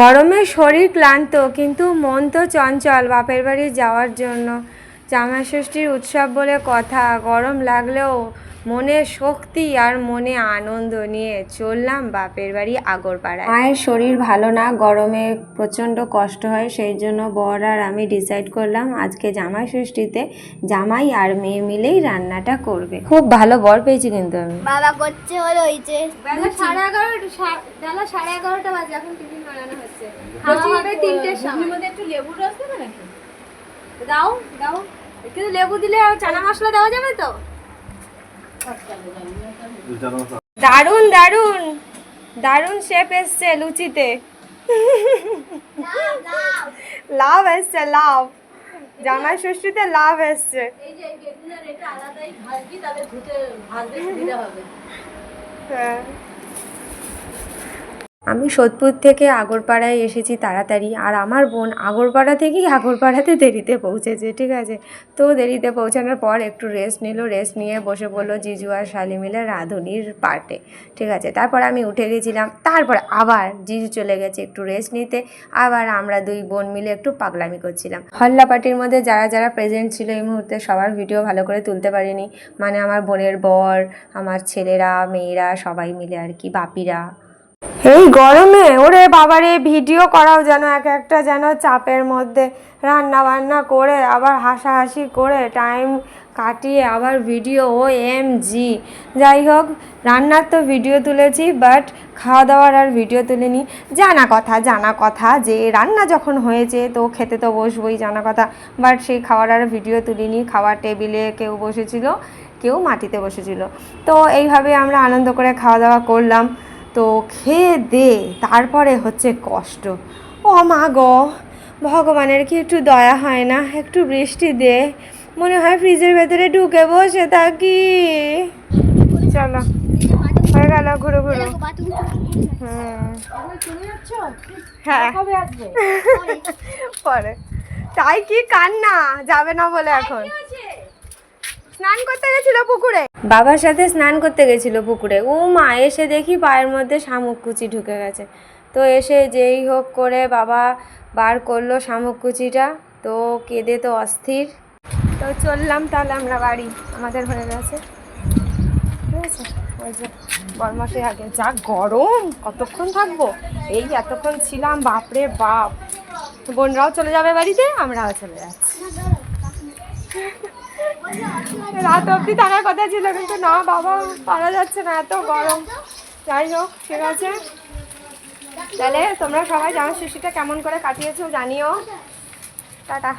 গরমে শরীর ক্লান্ত, কিন্তু মন তো চঞ্চল বাপের বাড়ি যাওয়ার জন্য। জামাষষ্ঠীর উৎসব বলে কথা, গরম লাগলেও মনে শক্তি আর মনে আনন্দ নিয়ে চললাম বাপের বাড়ি আগরপাড়ায়। মায়ের শরীর ভালো না গরমে প্রচণ্ড কষ্ট হয় সেই জন্য বর আর আমি ডিসাইড করলাম আজকে জামাই ষষ্ঠীতে জামাই আর মেয়ে মিলেই রান্নাটা করবে। খুব ভালো বর পেয়েছি কিন্তু আমি। বাবা করছে হলো ওই যে। বেলা সাড়ে এগারোটা বেলা সাড়ে এগারোটা বাজে এখন টিফিন বানানো হচ্ছে। খাওয়া হবে তিনটের সময়। মধ্যে একটু লেবুর রস দেবে নাকি? দাও দাও। একটু লেবু দিলে চানা মশলা দেওয়া যাবে তো? দারুণ দারুণ দারুণ শেপ এসছে লুচিতে। লাভ এসছে লাভ। জামাই ষষ্ঠীতে লাভ এসছে। এই আমি সোদপুর থেকে আগরপাড়ায় এসেছি তাড়াতাড়ি, আর আমার বোন আগরপাড়া থেকেই আগরপাড়াতে দেরিতে পৌঁছেছে, ঠিক আছে? তো দেরিতে পৌঁছানোর পর একটু রেস্ট নিল রেস্ট নিয়ে বসে পড়ল জিজু আর শালি মিলে রাঁধুনির পার্টে ঠিক আছে? তারপর আমি উঠে গেছিলাম, তারপর আবার জিজু চলে গেছে একটু রেস্ট নিতে, আবার আমরা দুই বোন মিলে একটু পাগলামি করছিলাম। হল্লা পার্টির মধ্যে যারা যারা প্রেজেন্ট ছিল এই মুহূর্তে সবার ভিডিও ভালো করে তুলতে পারিনি মানে আমার বোনের বর, আমার ছেলেরা, মেয়েরা সবাই মিলে আর কি, বাপিরা এই গরমে, ওরে বাবারে, ভিডিও করাও যেন এক একটা যেন চাপের মধ্যে। রান্না বান্না করে, আবার হাসাহাসি করে টাইম কাটিয়ে আবার ভিডিও ও এম জি যাই হোক, রান্নার তো ভিডিও তুলেছি বাট খাওয়া দাওয়ার আর ভিডিও তুলিনি। জানা কথা জানা কথা, যে রান্না যখন হয়েছে, তো খেতে তো বসবোই, জানা কথা। বাট সেই খাওয়ার আর ভিডিও তুলিনি, খাওয়ার টেবিলে কেউ বসেছিল, কেউ মাটিতে বসেছিল। তো এইভাবে আমরা আনন্দ করে খাওয়া দাওয়া করলাম। তো খেয়ে দে, তারপরে হচ্ছে কষ্ট। ও মা গো, ভগবানের কি একটু দয়া হয় না? একটু বৃষ্টি দে, মনে হয় ফ্রিজের ভেতরে ঢুকে বসে থাকি। চলো, হয়ে গেল, ঘুরো ঘুরো। হ্যাঁ। পরে। তাই কি কান্না? যাবে না বলে এখন। স্নান করতে গেছিল পুকুরে? বাবার সাথে স্নান করতে গেছিল পুকুরে। ও মা, এসে দেখি পায়ের মধ্যে শামুক কুচি ঢুকে গেছে। তো এসে যেই হোক করে বাবা বার করল শামুক কুচিটা তো কেঁদে তো অস্থির। তো চললাম তাহলে আমরা বাড়ি। আমাদের হয়ে গেছে। ঠিক আছে? ওই যে, বরমাসে আগে। যা গরম! কতক্ষণ থাকব? এই এতক্ষণ ছিলাম, বাপরে বাপ! বোনরাও চলে যাবে বাড়িতে, আমরাও চলে যাচ্ছি। রাত অব্দি থাকার কথা ছিল, কিন্তু না, বাবা পারা যাচ্ছে না, এত গরম। যাই হোক, ঠিক আছে। তাহলে তোমরা সবাই জামা শিশুটা কেমন করে কাটিয়েছো জানিও। টাটা।